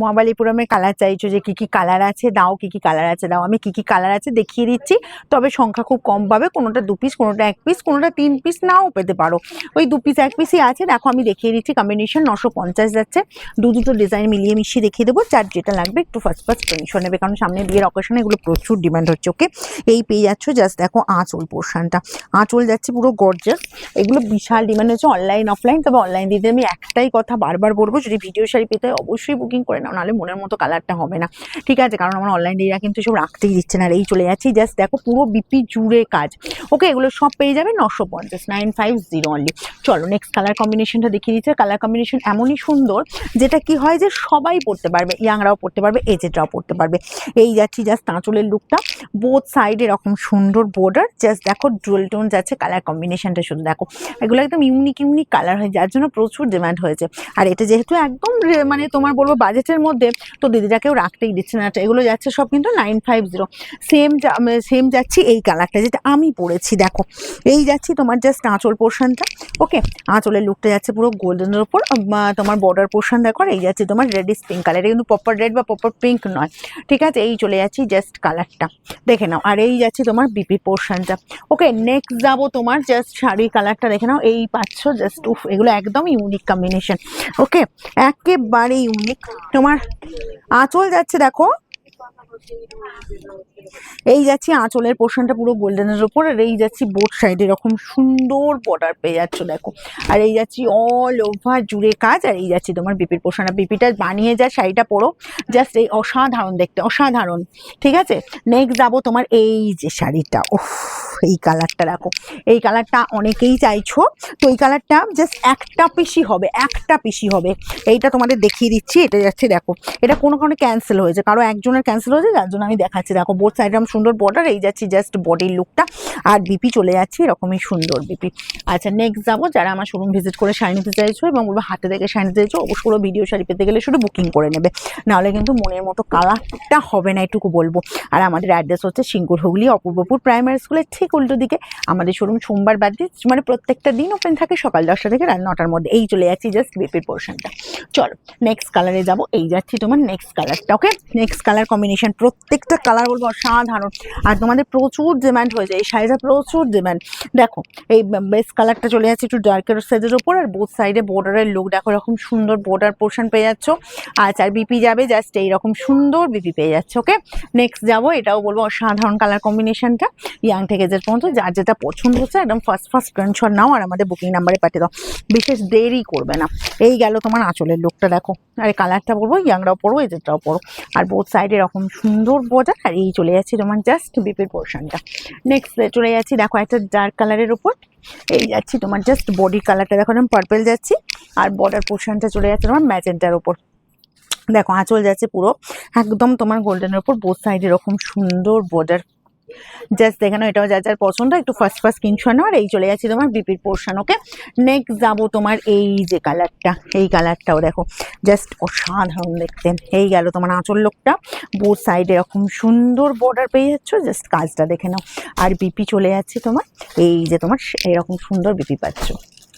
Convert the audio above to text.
মহাবালিপুরমের colour চাইছো যে কি কি কালার আছে, দাও কি কি কালার আছে, দাও। আমি কি কি কালার আছে দেখিয়ে দিচ্ছি, তবে সংখ্যা খুব কম পাবে। কোনোটা দু পিস কোনোটা এক পিস কোনোটা তিন পিস নাও পেতে পারো। ওই দু পিস এক পিসই আছে। দেখো, আমি দেখিয়ে দিচ্ছি কম্বিনেশন নশো পঞ্চাশ যাচ্ছে। দু দুটো ডিজাইন মিলিয়ে মিশিয়ে দেখিয়ে দেবো। যার যেটা লাগবে, একটু ফার্স্ট ফার্স্ট টেনশন নেবে, কারণ সামনে বিয়ের অকেশনে এগুলো প্রচুর ডিমান্ড হচ্ছে ওকে এই পেয়ে যাচ্ছ জাস্ট দেখো আঁচল পোর্শনটা আঁচল যাচ্ছে পুরো গর্জাস এগুলো বিশাল ডিমান্ড হচ্ছে অনলাইন অফলাইন তবে অনলাইন দিতে আমি একটাই কথা বারবার বলব, যদি ভিডিও শাড়ি পেতে অবশ্যই বুকিং করে নাহলে মনের মতো কালারটা হবে না। ঠিক আছে, কারণ আমার অনলাইন দিদিরা কিন্তু সব রাখতেই দিচ্ছে না এই চলে যাচ্ছি। জাস্ট দেখো, পুরো বিপি জুড়ে কাজ। ওকে এগুলো সব পেয়ে যাবে নশো পঞ্চাশ নাইন ফাইভ জিরো অনলি চলো নেক্সট কালার কম্বিনেশনটা দেখিয়ে দিচ্ছে। কালার কম্বিনেশন এমনই সুন্দর, যেটা কি হয় যে সবাই পড়তে পারবে ইয়াংরাও পড়তে পারবে, এজেডরাও পড়তে পারবে। এই যাচ্ছি জাস্ট তাঁচলের লুকটা বোথ সাইড এরকম সুন্দর বর্ডার জাস্ট দেখো ডুয়েল টোন যাচ্ছে কালার কম্বিনেশনটা শুধু দেখো। এগুলো একদম ইউনিক ইউনিক কালার হয়, যার জন্য প্রচুর ডিমান্ড হয়েছে। আর এটা যেহেতু একদম মানে তোমার বলব বাজেটের মধ্যে তো দিদিরা কেউ রাখতেই দিচ্ছে না তো এগুলো যাচ্ছে সব কিন্তু nine five zero same same যাচ্ছি এই কালারটা যেটা আমি পরেছি, দেখো। এই যাচ্ছি তোমার জাস্ট আঁচল পোর্শনটা ওকে আঁচলের লুকটা যাচ্ছে পুরো গোল্ডেনের ওপর তোমার বর্ডার পোর্শন দেখো এই যাচ্ছে তোমার রেডিস পিঙ্ক কালার এটা কিন্তু প্রপার রেড বা প্রপার পিঙ্ক নয়, ঠিক আছে? এই চলে যাচ্ছি জাস্ট কালারটা দেখে নাও, আর এই যাচ্ছে তোমার বিপি পোর্শনটা ওকে নেক্সট যাব তোমার জাস্ট শাড়ির কালারটা দেখে নাও, এই পাচ্ছ জাস্ট উফ এগুলো একদম ইউনিক কম্বিনেশন ওকে একেবারে ইউনিক তোমার, আঁচল যাচ্ছে দেখো। এই যাচ্ছি আঁচলের পোর্শনটা পুরো গোল্ডেনের ওপর আর এই যাচ্ছি বোট সাইড এরকম সুন্দর বর্ডার পেয়ে যাচ্ছ দেখো। আর এই যাচ্ছি অল ওভার জুড়ে কাজ, আর এই যাচ্ছি তোমার বিপির পোর্শন আর বিপিটা বানিয়ে যা, শাড়িটা পরো। জাস্ট এই অসাধারণ দেখতে, অসাধারণ, ঠিক আছে? নেক্সট যাব তোমার এই যে শাড়িটা ওহ এই কালারটা দেখো। এই কালারটা অনেকেই চাইছো। তো এই কালারটা জাস্ট একটা পিসি হবে, একটা পিসি হবে। এইটা তোমাদের দেখিয়ে দিচ্ছি, এটা যাচ্ছে দেখো। এটা কোনো কারণে ক্যান্সেল হয়েছে, কারও একজনের ক্যান্সেল হয়েছে, যার জন্য আমি দেখাচ্ছি। দেখো বোর্ড সাইড এরকম সুন্দর বর্ডার এই যাচ্ছি জাস্ট বডির লুকটা আর বিপি চলে যাচ্ছে, এরকমই সুন্দর বিপি আচ্ছা নেক্সট যাব, যারা আমার শোরুম ভিজিট করে শাড়ি নিতে চাইছো এবং বলব হাতে থেকে শাড়ি নিতে চাইছো অবশ্যই পুরো ভিডিও শাড়ি পেতে গেলে শুধু বুকিং করে নেবে। নাহলে কিন্তু মনের মতো কালারটা হবে না, এটুকু বলব। আর আমাদের অ্যাড্রেস হচ্ছে সিঙ্গুর হুগলি, অপূর্বপুর প্রাইমারি স্কুলের ঠিক উল্টো দিকে। আমাদের শোরুম সোমবার বাদ দিয়ে মানে প্রত্যেকটা দিন ওপেন থাকে সকাল দশটা থেকে রাত নটার মধ্যে। এই চলে যাচ্ছি জাস্ট বিপির পোর্শনটা চলো নেক্সট কালারে যাব। এই যাচ্ছি তোমার নেক্সট কালারটা ওকে নেক্সট কালার কম্বিনেশন প্রত্যেকটা কালার বলব অসাধারণ। আর তোমাদের প্রচুর ডিমান্ড হয়েছে এই শাড়িটা প্রচুর ডিম্যান্ড দেখো, এই বেস কালারটা চলে যাচ্ছে একটু ডার্কের সাইজের ওপর আর বোথ সাইডে বর্ডারের লুক দেখো এরকম সুন্দর বর্ডার পোর্শন পেয়ে যাচ্ছ। আচ্ছা আর বিপি যাবে জাস্ট এইরকম সুন্দর বিপি পেয়ে যাচ্ছে ওকে নেক্সট যাব, এটাও বলব অসাধারণ কালার কম্বিনেশনটা ইয়াং থেকে যে পর্যন্ত। যার যেটা পছন্দ হচ্ছে, একদম ফার্স্ট ফার্স্ট স্ক্রিনশট নাও আর আমাদের বুকিং নাম্বারে পাঠিয়ে দাও। বিশেষ দেরি করবে না। এই গেল তোমার আঁচলের লোকটা দেখো। আর কালারটা পরবো ইয়াংরাও পরবো এজেটাও পরো। আর বোথ সাইডে এরকম সুন্দর বর্ডার আর এই চলে যাচ্ছে তোমার জাস্ট বিপির পোর্শনটা নেক্সট চলে যাচ্ছি, দেখো একটা ডার্ক কালারের উপর। এই যাচ্ছি তোমার জাস্ট বডি কালারটা দেখো আমি পার্পেল যাচ্ছি। আর বর্ডার পোর্শনটা চলে যাচ্ছে তোমার ম্যাজেন্টার উপর। দেখো, আঁচল যাচ্ছে পুরো। একদম তোমার গোল্ডেনের উপর বোথ সাইড এরকম সুন্দর বর্ডার জাস্ট দেখানো এটাও যা যার পছন্দ, একটু ফার্স্ট ফার্স্ট কিনছো না আর এই চলে যাচ্ছে তোমার বিপির পোর্শন ওকে নেক্সট যাব তোমার এই যে কালারটা এই কালারটাও দেখো। জাস্ট অসাধারণ দেখতে। এই গেল তোমার আঁচল লোকটা। বোর সাইডে এরকম সুন্দর বর্ডার পেয়ে যাচ্ছ। জাস্ট কাজটা দেখে নাও। আর বিপি চলে যাচ্ছে তোমার, এই যে তোমার এরকম সুন্দর বিপি পাচ্ছ।